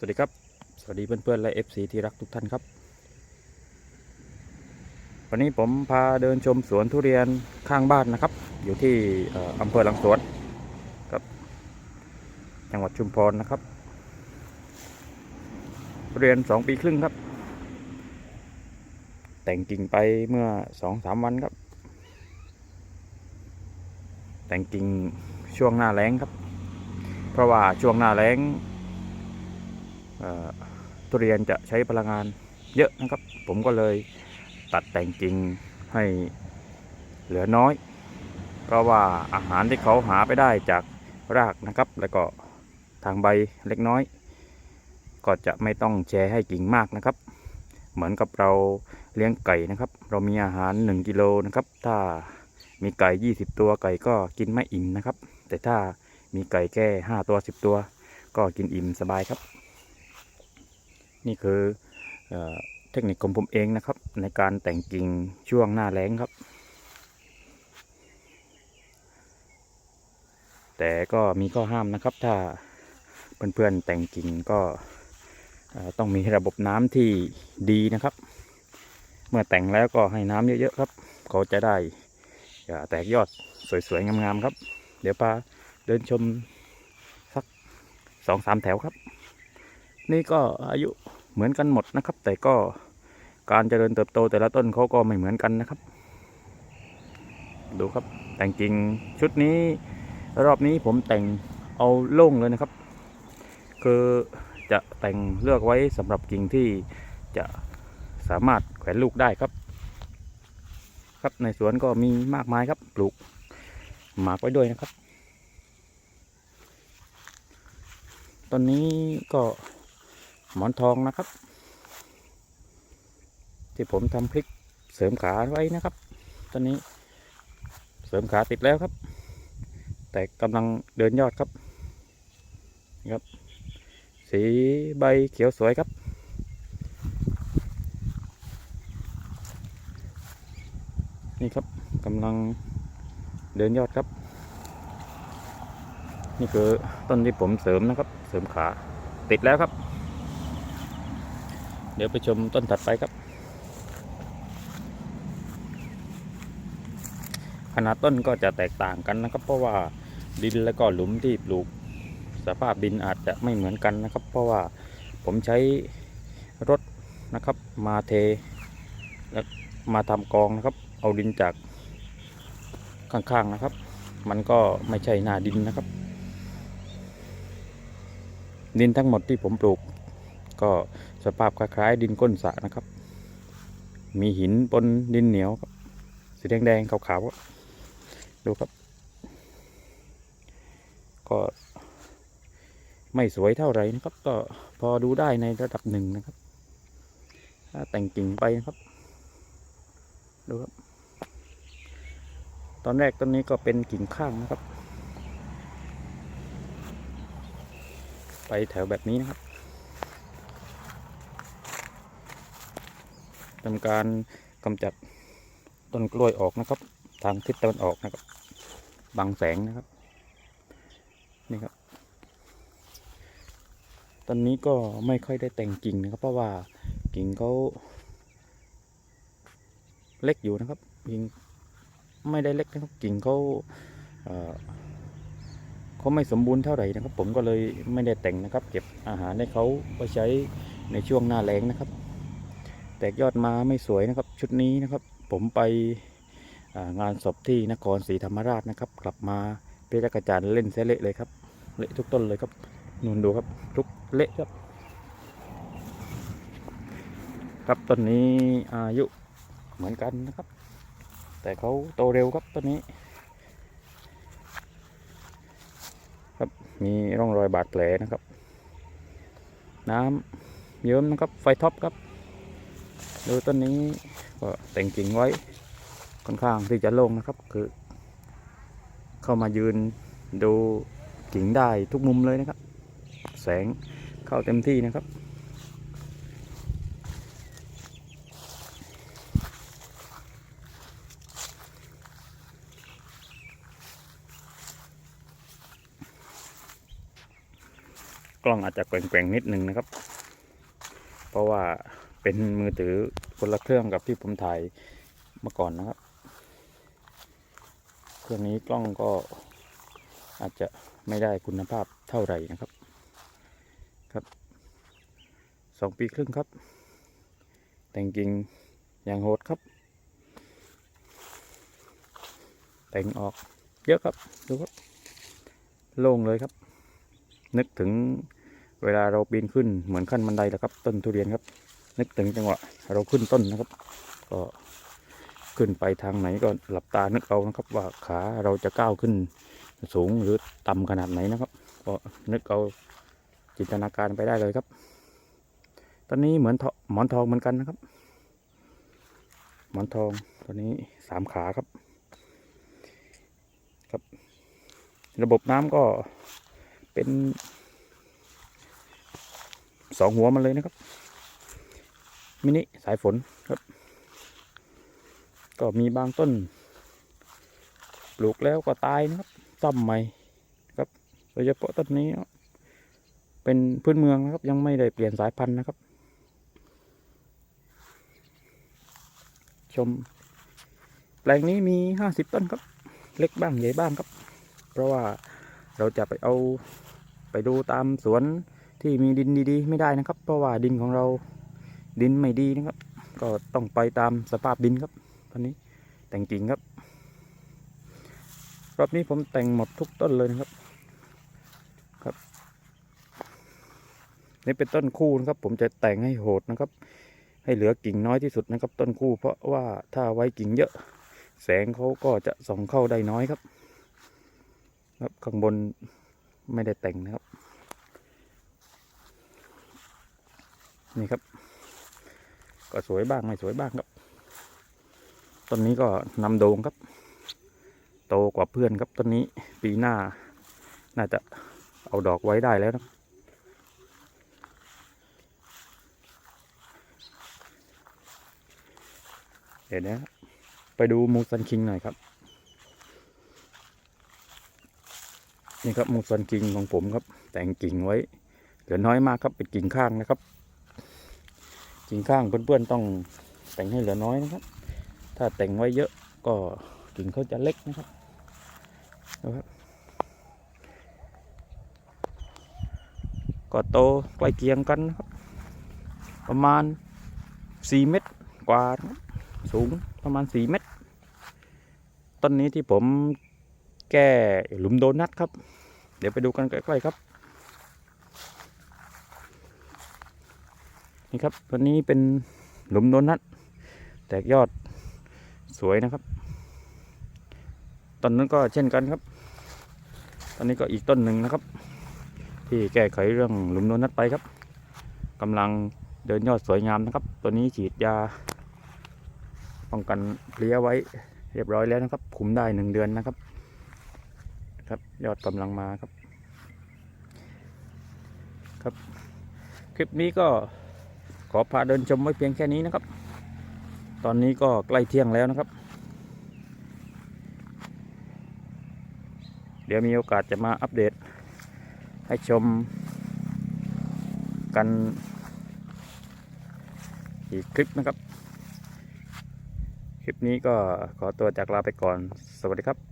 สวัสดีครับ สวัสดีเพื่อนๆ และ FC ที่รักทุกท่านครับ วันนี้ผมพาเดินชมสวนทุเรียนข้างบ้านนะครับ อยู่ที่อำเภอหลังสวนครับ จังหวัดชุมพรนะครับ ทุเรียนสองปีครึ่งครับ แต่งกิ่งไปเมื่อสองสามวันครับ แต่งกิ่งช่วงหน้าแล้งครับ เพราะว่าช่วงหน้าแล้ง ทุเรียนจะใช้พลังงานเยอะนะครับ ผมก็เลยตัดแต่งกิ่งให้เหลือน้อย เพราะว่าอาหารที่เขาหาไปได้จากรากนะครับ แล้วก็ทางใบเล็กน้อย ก็จะไม่ต้องแชร์ให้กิ่งมากนะครับ เหมือนกับเราเลี้ยงไก่นะครับ เรามีอาหาร 1กิโลนะครับ ถ้ามีไก่ 20 ตัวไก่ก็กินไม่อิ่มนะครับ แต่ถ้ามีไก่แค่ 5 ตัว 10 ตัว ก็กินอิ่มสบายครับ นี่คือเอเทคนิคของผมเองนะครับ ในการแต่งกิ่งช่วงหน้าแล้งครับ แต่ก็มีข้อห้ามนะครับ ถ้าเพื่อนๆแต่งกิ่งก็ต้องมีระบบน้ำที่ดีนะครับ เมื่อแต่งแล้วก็ให้น้ำเยอะๆครับ เขาจะได้แตกยอดสวยๆงามๆครับ เดี๋ยวพาเดินชมสักสองสามแถวครับ นี่ก็อายุ เหมือนกันหมดนะครับ แต่ก็การเจริญเติบโตแต่ละต้นเขาก็ไม่เหมือนกันนะครับ ดูครับแต่งกิ่งชุดนี้รอบนี้ผมแต่งเอาโล่งเลยนะครับ คือจะแต่งเลือกไว้สำหรับกิ่งที่จะสามารถแขวนลูกได้ครับ ครับในสวนก็มีมากมายครับปลูกหมากไว้ด้วยนะครับต้นนี้ก็ หมอนทองนะครับ ที่ผมทำคลิปเสริมขาไว้นะครับ ตอนนี้เสริมขาติดแล้วครับ แต่กำลังเดินยอดครับนะครับ สีใบเขียวสวยครับ นี่ครับกำลังเดินยอดครับ นี่คือต้นที่ผมเสริมนะครับ เสริมขาติดแล้วครับ เดี๋ยวไปชมต้นถัดไปครับ ขนาดต้นก็จะแตกต่างกันนะครับ เพราะว่าดินแล้วก็หลุมที่ปลูกสภาพดินอาจจะไม่เหมือนกันนะครับ เพราะว่าผมใช้รถนะครับมาเทแล้วมาทำกองนะครับ เอาดินจากข้างๆนะครับ มันก็ไม่ใช่หน้าดินนะครับ ดินทั้งหมดที่ผมปลูกก็ สภาพคล้ายๆดินก้นสระนะครับ มีหินปนดินเหนียวครับสีแดงๆขาวๆครับดูครับ ก็ไม่สวยเท่าไหร่นะครับ ก็พอดูได้ในระดับหนึ่งนะครับถ้าแต่งกิ่งไปนะครับ ดูครับ ตอนแรกต้นนี้ก็เป็นกิ่งข้างนะครับ ไปแถวแบบนี้นะครับ ทำการกำจัดต้นกล้วยออกนะครับ ทางทิศตะวันออกนะครับ บังแสงนะครับ นี่ครับ ตอนนี้ก็ไม่ค่อยได้แต่งกิ่งนะครับ เพราะว่ากิ่งเขาเล็กอยู่นะครับ กิ่งไม่ได้เล็กนะครับ กิ่งเขาเเขาไม่สมบูรณ์เท่าไหร่นะครับ ผมก็เลยไม่ได้แต่งนะครับ เก็บอาหารให้เขาไว้ใช้ในช่วงหน้าแล้งนะครับ แตกยอดมาไม่สวยนะครับ ชุดนี้นะครับ ผมไปงานศพที่นครศรีธรรมราชนะครับ กลับมาเพชรกระจานเล่นเสเละเลยครับ เละทุกต้นเลยครับนูนดูครับทุกเละครับครับต้นนี้อายุเหมือนกันนะครับ แต่เขาโตเร็วครับต้นนี้ ครับมีร่องรอยบาดแผลนะครับ น้ำเยิ้มนะครับไฟท็อปครับ ดูต้นนี้ก็แต่งกิ่งไว้ค่อนข้างที่จะโล่งนะครับ คือ เข้ามายืนดูกิ่งได้ทุกมุมเลยนะครับ แสงเข้าเต็มที่นะครับ กล้องอาจจะแกว่งๆนิดนึงนะครับ เพราะว่า เป็นมือถือคนละเครื่องกับที่ผมถ่ายเมื่อก่อนนะครับ เครื่องนี้กล้องก็อาจจะไม่ได้คุณภาพเท่าไหร่นะครับ ครับสองปีครึ่งครับ แต่งกิ่งอย่างโหดครับ แต่งออกเยอะครับ ดูครับ โล่งเลยครับ นึกถึงเวลาเราปีนขึ้นเหมือนขั้นบันไดแหละครับ ต้นทุเรียนครับ นึกถึงจังหวะเราขึ้นต้นนะครับ ก็ขึ้นไปทางไหนก็หลับตานึกเอานะครับ ว่าขาเราจะก้าวขึ้นสูงหรือต่ำขนาดไหนนะครับ ก็นึกเอาจินตนาการไปได้เลยครับ ตอนนี้เหมือนทอหมอนทองเหมือนกันนะครับ หมอนทองตัวนี้สามขาครับ ครับ ระบบน้ำก็เป็นสองหัวมันเลยนะครับ มินิสายฝนครับ ก็มีบางต้น ปลูกแล้วก็ตายนะครับซ่อมใหม่ครับโดยเฉพาะต้นนี้ เป็นพื้นเมืองนะครับ ยังไม่ได้เปลี่ยนสายพันธุ์นะครับ ชม แปลงนี้มีห้าสิบต้นครับ เล็กบ้างใหญ่บ้างครับ เพราะว่าเราจะไปเอาไปดูตามสวนที่มีดินดีๆ ไม่ได้นะครับ เพราะว่าดินของเรา ดินไม่ดีนะครับ ก็ต้องไปตามสภาพดินครับ ตอนนี้แต่งกิ่งครับ รอบนี้ผมแต่งหมดทุกต้นเลยนะครับครับ นี่เป็นต้นคู่นะครับ ผมจะแต่งให้โหดนะครับ ให้เหลือกิ่งน้อยที่สุดนะครับ ต้นคู่ เพราะว่าถ้าไว้กิ่งเยอะ แสงเขาก็จะส่องเข้าได้น้อยครับ ครับข้างบนไม่ได้แต่งนะครับ นี่ครับ ก็สวยบ้างไม่สวยบ้างครับต้นนี้ก็นำโด่งครับ โตกว่าเพื่อนครับต้นนี้ปีหน้า น่าจะเอาดอกไว้ได้แล้วนะเดี๋ยวนะไปดูมูซันคิงหน่อยครับ นี่ครับมูซันคิงของผมครับ แต่งกิ่งไว้เหลือน้อยมากครับเป็นกิ่งข้างนะครับ กิ่งข้างเพื่อนๆต้องแต่งให้เหลือน้อยนะครับ ถ้าแต่งไว้เยอะก็กิ่งเขาจะเล็กนะครับนะครับ ก็โตใกล้เคียงกันนะครับ ประมาณ 4 เมตรกว่าสูงประมาณ 4 เมตร ต้นนี้ที่ผมแก้หลุมโดนัทครับ เดี๋ยวไปดูกันใกล้ๆครับ นี่ครับตัวนี้เป็นหลุมโดนัทแตกยอดสวยนะครับ ต้นนั้นก็เช่นกันครับ ตอนนี้ก็อีกต้นหนึ่งนะครับ ที่แก้ไขเรื่องหลุมโดนัทไปครับกำลังเดินยอดสวยงามนะครับ ตัวนี้ฉีดยา ป้องกันเพลี้ยไว้เรียบร้อยแล้วนะครับ คุมได้หนึ่งเดือนนะครับ ครับยอดกำลังมาครับ ครับ คลิปนี้ก็ ขอพาเดินชมไว้เพียงแค่นี้นะครับ ตอนนี้ก็ใกล้เที่ยงแล้วนะครับ เดี๋ยวมีโอกาสจะมาอัปเดต ให้ชมกันอีกคลิปนะครับ คลิปนี้ก็ขอตัวจากลาไปก่อน สวัสดีครับ